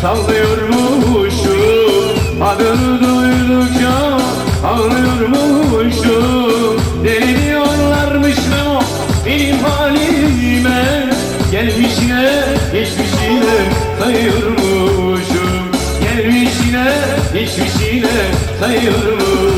sallıyormuşum. Adını duydukça ağlıyormuşum. Deli diyorlarmış Memo benim halime Gelmişine geçmişine sayıyormuşum. Gelmişine geçmişine sayıyormuşum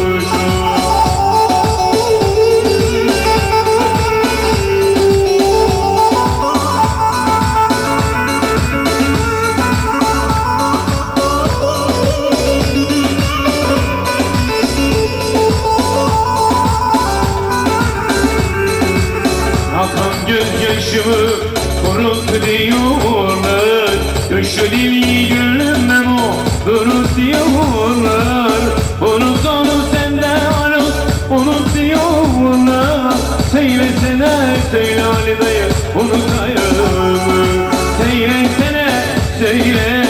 gözyaşımı kurut diyorlar dili gülümden o durut diyorlar. Unut onu senden unut, unut diyorlar Söylesene söyle Ali dayı unutayım. Söylesene söyle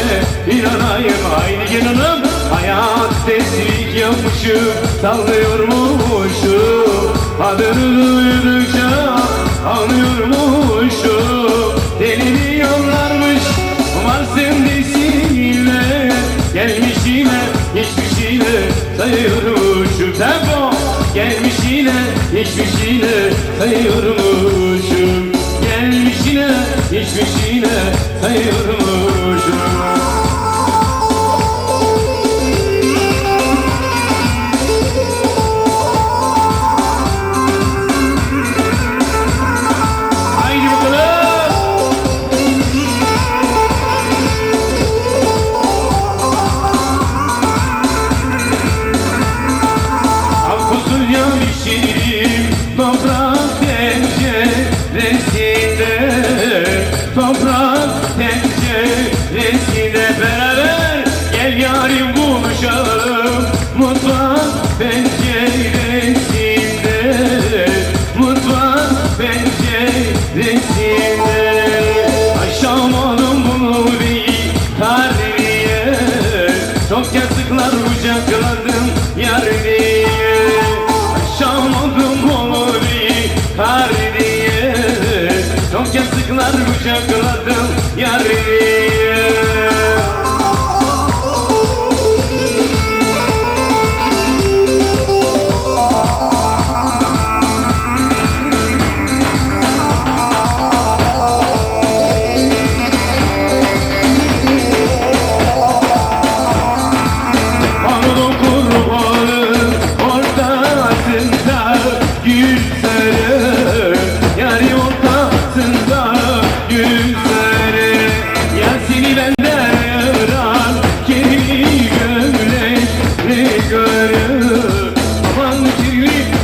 inanayım. Haydi hanım hayat seslik yapmışım Sallıyormuşum. Adını duydukça Anlıyormuşum deli diyorlarmış Varsın desinler Gelmişine geçmişine sayıyormuşum. Tempo Gelmişine geçmişine sayıyormuşum. Gelmişine geçmişine sayıyormuşum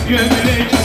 Gömlek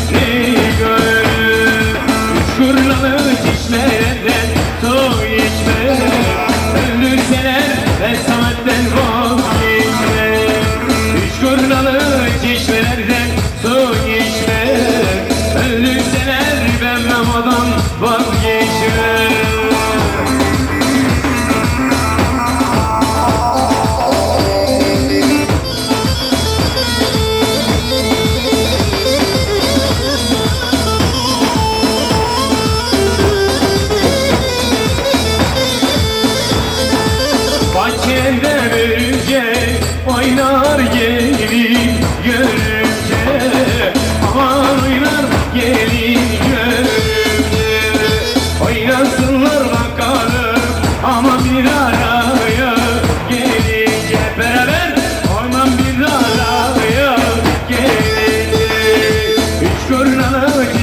love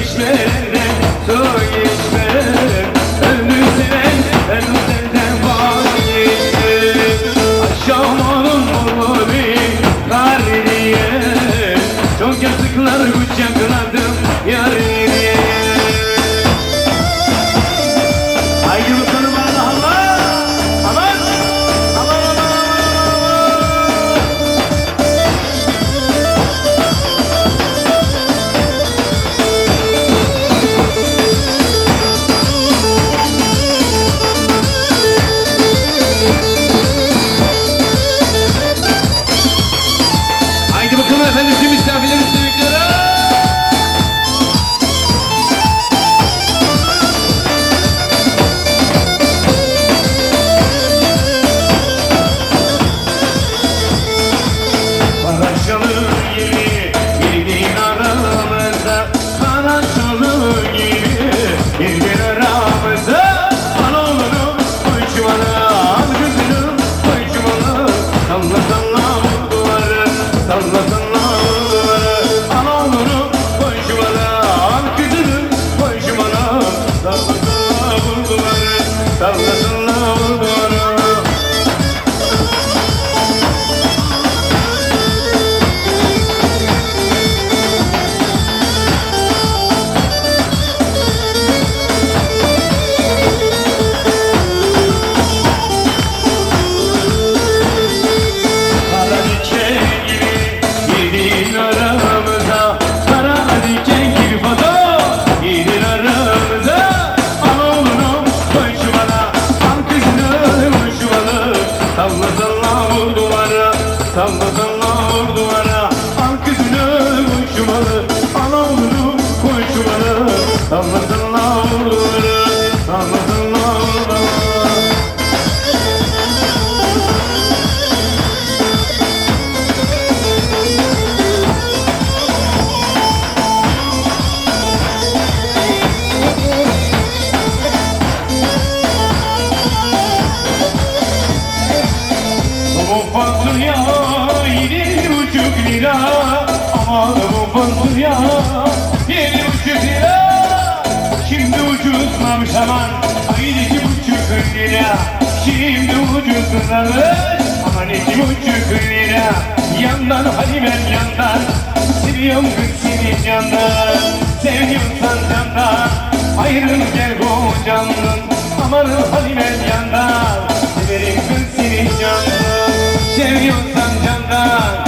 bu fasulye yedi buçuk lira Şimdi ucuzlamış aman? Ay iki buçuk lira Şimdi ucuzlamış Aman iki buçuk lira Yandan hadi ben yandan. Seviyorum kız seni candan. Seviyorsan candan. Ayrıl gel kocandan Aman hadi ben yandan. Severim kız seni candan. Seviyorsan candan